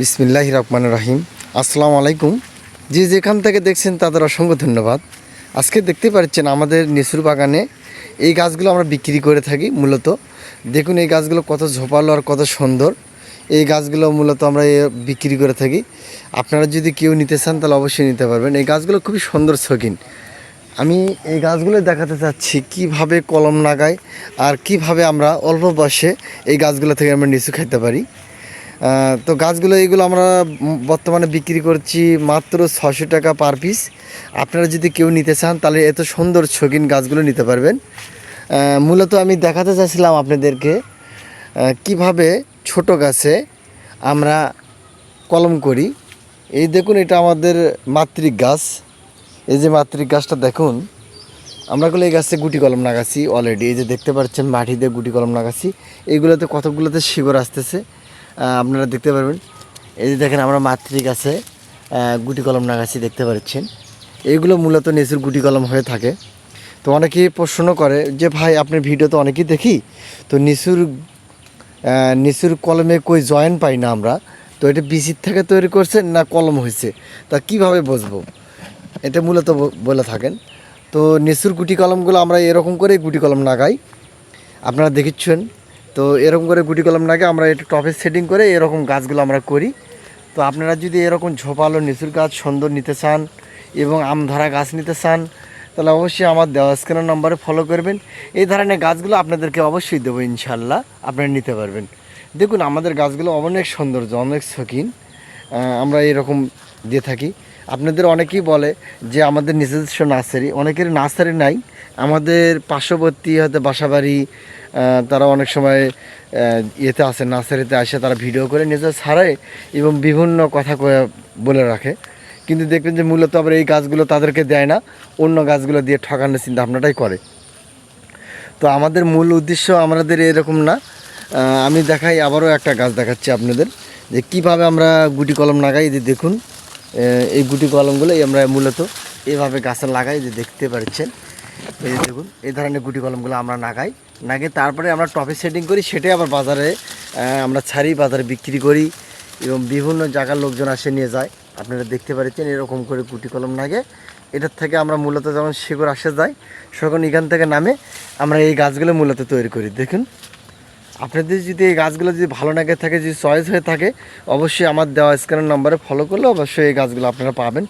বিসমিল্লাহ রহমান রাহিম। আসসালামু আলাইকুম। যে যেখান থেকে দেখছেন তাদের অসংখ্য ধন্যবাদ। আজকে দেখতে পাচ্ছেন আমাদের নিসুর বাগানে এই গাছগুলো আমরা বিক্রি করে থাকি মূলত। দেখুন এই গাছগুলো কত ঝোপালো আর কত সুন্দর। এই গাছগুলো মূলত আমরা বিক্রি করে থাকি। আপনারা যদি কেউ নিতে চান তাহলে অবশ্যই নিতে পারবেন। এই গাছগুলো খুবই সুন্দর শৌখিন আমি এই গাছগুলো দেখাতে চাচ্ছি কীভাবে কলম লাগাই আর কীভাবে আমরা অল্প বয়সে এই গাছগুলো থেকে আমরা নিচু খাইতে পারি। তো গাছগুলো এইগুলো আমরা বর্তমানে বিক্রি করছি মাত্র ছশো টাকা পার পিস। আপনারা যদি কেউ নিতে চান, তাহলে এত সুন্দর শৌখিন গাছগুলো নিতে পারবেন। মূলত আমি দেখাতে চাইছিলাম আপনাদেরকে কীভাবে ছোট গাছে আমরা কলম করি। এই দেখুন, এটা আমাদের মাতৃক গাছ। এই যে মাতৃক গাছটা দেখুন, আমরা এই গাছে গুটি কলম লাগাচ্ছি অলরেডি এই যে দেখতে পাচ্ছেন মাটিতে গুটি কলম লাগাচ্ছি। এইগুলোতে কতগুলোতে শিকড় আসতেছে আপনারা দেখতে পারবেন। এই যে দেখেন, আমরা মাতৃ গাছে গুটি কলম লাগাচ্ছি, দেখতে পাচ্ছেন। এইগুলো মূলত নেচুর গুটি কলম হয়ে থাকে। তো অনেকেই প্রশ্ন করে যে, ভাই, আপনার ভিডিও তো অনেকেই দেখি। তো নিচুর নিচুর কলমে কই জয়েন পাই না আমরা? তো এটা বিচির থেকে তৈরি করছেন না কলম হয়েছে তা কীভাবে বুঝব? এটা মূলত বলে থাকেন। তো নিচুর গুটি কলমগুলো আমরা এরকম করে গুটি কলম লাগাই। আপনারা দেখেছেন তো এরকম করে গুটি কলম লাগে আমরা একটু টপে সেটিং করে এরকম গাছগুলো আমরা করি। তো আপনারা যদি এরকম ঝোপালো নিচুর গাছ সুন্দর নিতে চান এবং আম ধরা গাছ নিতে চান, তাহলে অবশ্যই আমার দেওয়া স্ক্যানের নম্বরে ফলো করবেন। এই ধরনের গাছগুলো আপনাদেরকে অবশ্যই দেবো ইনশাল্লাহ আপনারা নিতে পারবেন। দেখুন, আমাদের গাছগুলো অনেক সৌন্দর্য, অনেক শৌখিন আমরা এরকম দিয়ে থাকি। আপনাদের অনেকেই বলে যে আমাদের নিজস্ব নার্সারি অনেকের নার্সারি নাই। আমাদের পার্শ্ববর্তী হয়তো বাসাবাড়ি তারা অনেক সময় ইয়েতে আসে, নার্সারিতে আসে, তারা ভিডিও করে নিজে ছাড়ায় এবং বিভিন্ন কথা বলে রাখে। কিন্তু দেখবেন যে মূলত আবার এই গাছগুলো তাদেরকে দেয় না, অন্য গাছগুলো দিয়ে ঠকানোর চিন্তা ভাবনাটাই করে। তো আমাদের মূল উদ্দেশ্য আমাদের এরকম না। আমি দেখাই আবারও একটা গাছ দেখাচ্ছি আপনাদের, যে কীভাবে আমরা গুটি কলম লাগাই যে দেখুন। এই গুটি কলমগুলো আমরা মূলত এভাবে গাছে লাগাই যে দেখতে পাচ্ছেন। এই দেখুন, এই ধরনের গুটি কলমগুলো আমরা লাগাই নাগে তারপরে আমরা টপে সেটিং করি, সেটাই আবার বাজারে আমরা ছাড়ি, বাজারে বিক্রি করি এবং বিভিন্ন জায়গার লোকজন আসে নিয়ে যায়। আপনারা দেখতে পাচ্ছেন এরকম করে গুটি কলম লাগে এটার থেকে আমরা মূলত যখন শিকড় আসে যায় তখন এখান থেকে নামে আমরা এই গাছগুলো মূলত তৈরি করি। দেখুন। আপনাদের যদি এই গাছগুলো যদি ভালো লাগে থাকে, যদি চয়েস হয়ে থাকে, অবশ্যই আমার দেওয়া স্ক্যানের নাম্বারে ফলো করলে অবশ্যই এই গাছগুলো আপনারা পাবেন।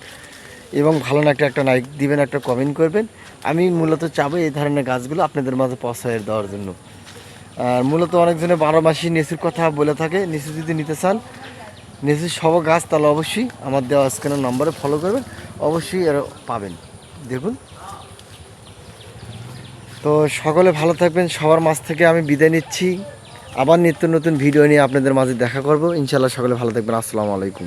এবং ভালো না একটা একটা লাইক দিবেন, একটা কমেন্ট করবেন। আমি মূলত চাবো এই ধরনের গাছগুলো আপনাদের মাঝে পছন্দের দেওয়ার জন্য। আর মূলত অনেকজনে বারো মাসি নিচুর কথা বলে থাকে, নিচু যদি নিতে চান নিচুর সব গাছ তাহলে অবশ্যই আমার দেওয়া স্ক্যানের নম্বরে ফলো করবেন, অবশ্যই এর পাবেন। দেখুন। তো সকলে ভালো থাকবেন, সবার মাঝ থেকে আমি বিদায় নিচ্ছি। আবার নিত্য নতুন ভিডিও নিয়ে আপনাদের মাঝে দেখা করব। ইনশাল্লাহ সকলে ভালো থাকবেন। আসসালামু আলাইকুম।